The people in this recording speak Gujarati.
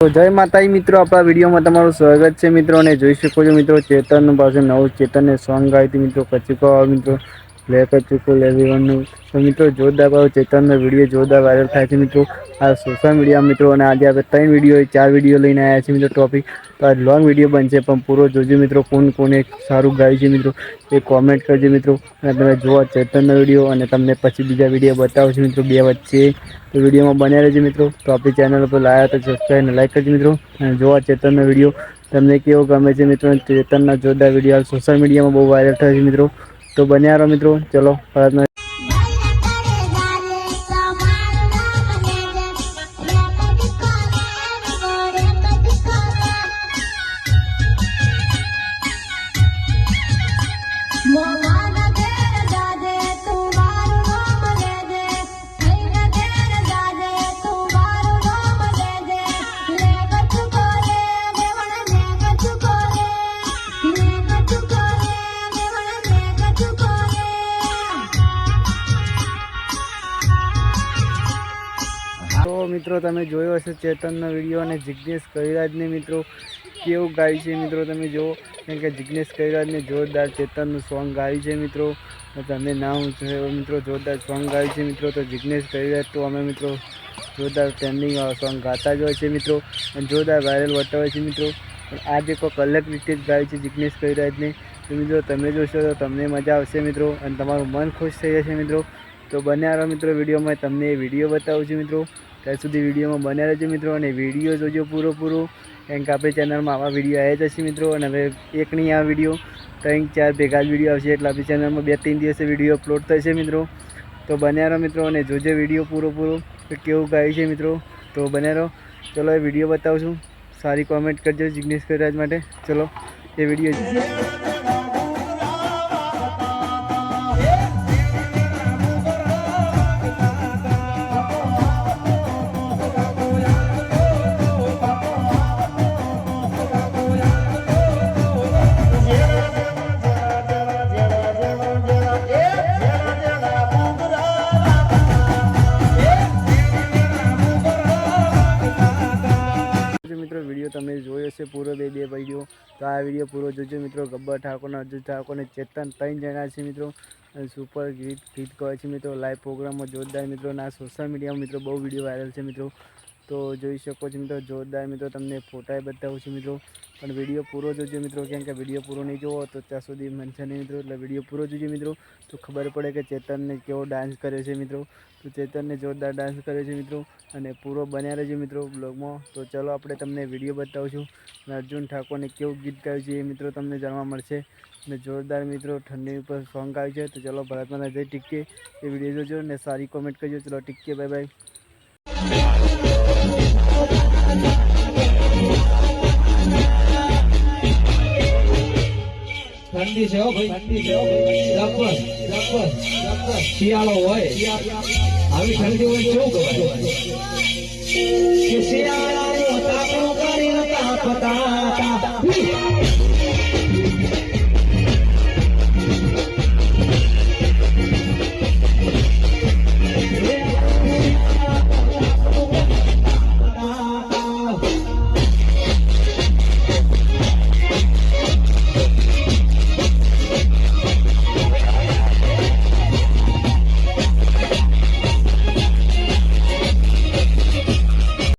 તો જય માતાજી મિત્રો, આપણા વિડીયોમાં તમારું સ્વાગત છે મિત્રો, અને જોઈ શકો છો મિત્રો ચેતન પાસે નવું ચેતનને સોંગ ગાયું મિત્રો કચુકો મિત્રો લે કચુકો લેવીવાનું તો મિત્રો, જોરદાર ભાવ ચેતનનો વીડિયો જોરદાર વાયરલ થાય છે મિત્રો. આ સોશિયલ મીડિયા મિત્રો, અને આજે આપણે ત્રણ વીડિયો ચાર વીડિયો લઈને આવ્યા છીએ મિત્રો ટોપિક તો આ લોંગ વીડિયો બનશે, પણ પૂરો જોજો મિત્રો, કોણ કોને સારું ગાયું છે મિત્રો. એ કોમેન્ટ કરજો મિત્રો. અને તમે જોવા ચેતનનો વીડિયો, અને તમને પછી બીજા વીડિયો બતાવું છું મિત્રો. બે વચ્ચે તો વિડીયોમાં બન્યા રહેજો મિત્રો. તો આપણી ચેનલ ઉપર લાયા તો સબસ્ક્રાઈબ લાઈક કરજો મિત્રો. અને જોવા ચેતનનો વીડિયો. તમને કેવો ગમે છે મિત્રો? ચેતનના જોરદાર વીડિયો સોશિયલ મીડિયામાં બહુ વાયરલ થાય છે મિત્રો. તો બન્યા રહો મિત્રો. ચલો ભારતના મિત્રો, તમે જોયો હશે ચેતનનો વીડિયો અને જિજ્ઞેશ કવિરાજને મિત્રો, કેવું ગાય છે મિત્રો તમે જુઓ. કેમ કે જિજ્ઞેશ કવિરાજને જોરદાર ચેતનનું સોંગ ગાયું છે મિત્રો. તમે નામ છે મિત્રો, જોરદાર સોંગ ગાયું છે મિત્રો. તો જિજ્ઞેશ કવિરાજ તો અમે મિત્રો જોરદાર ટ્રેન્ડિંગ સોંગ ગાતા જ હોય છે મિત્રો. અને જોરદાર વાયરલ બતાવે છે મિત્રો. પણ આ જે કોઈક અલગ રીતે જ ગાય છે જિજ્ઞેશ કવિરાજને, તો મિત્રો તમે જોશો તો તમને મજા આવશે મિત્રો. અને તમારું મન ખુશ થઈ જશે મિત્રો. તો બન્યા રહો મિત્રો વિડીયોમાં. તમને એ વીડિયો બતાવું છું મિત્રો. ત્યાં સુધી વિડીયોમાં બન્યા રહેજો મિત્રો અને વીડિયો જોજો પૂરો પૂરો. કારણ કે આપણી ચેનલમાં આવા વીડિયો આવ્યા જશે મિત્રો અને હવે એક નહીં આ વીડિયો. ત્રણ ચાર ભેગા જ વીડિયો આવશે એટલે આપણી ચેનલમાં બે ત્રણ દિવસે વીડિયો અપલોડ થશે મિત્રો. તો બન્યા રહો મિત્રો અને જોજો વીડિયો પૂરો પૂરો કેવું ગાયું છે મિત્રો. તો બન્યા રહો. ચલો એ વીડિયો બતાવું છું. સારી કોમેન્ટ કરજો જિગ્નેશ કવિરાજ માટે. ચલો એ વીડિયો તમે જોયો હશે પૂરો બે બે વીડિયો. તો આ વીડિયો પૂરો જોજો મિત્રો. ગબ્બર ઠાકોરના અજુ ઠાકોરને ચેતન ત્રણ જણા છે મિત્રો. સુપર ગીત ગીત કહે છે મિત્રો. લાઈવ પ્રોગ્રામમાં જોરદાર મિત્રો. અને સોશિયલ મીડિયામાં મિત્રો બહુ વીડિયો વાયરલ છે મિત્રો. તો જોઈ શકો છો મિત્રો, જોરદાર મિત્રો તમને ફોટાએ બતાવું છું મિત્રો. પણ વીડિયો પૂરો જોજો મિત્રો, કેમ કે વીડિયો પૂરો નહીં જોવો તો ત્યાં સુધી મનશે નહીં મિત્રો, એટલે વીડિયો પૂરો જોજો મિત્રો. તો ખબર પડે કે ચેતનને કેવો ડાન્સ કર્યો છે મિત્રો. તો ચેતનને જોરદાર ડાન્સ કરે છે મિત્રો અને પૂરો બન્યા રહેજો મિત્રો બ્લોગમાં તો ચલો આપણે તમને વીડિયો બતાવું છું અર્જુન ઠાકોરને કેવું ગીત ગાયું છે એ મિત્રો તમને જાણવા મળશે. અને જોરદાર મિત્રો, ઠંડી ઉપર સોંગ ગાયું છે. તો ચલો ભારતમાં જય ટીકે એ વીડિયો જોજો અને સારી કોમેન્ટ કરજો. ચલો ટીકે બાય બાય ઠંડી છે શિયાળો હોય. આવી ઠંડી હોય કેવું કે શિયાળાનું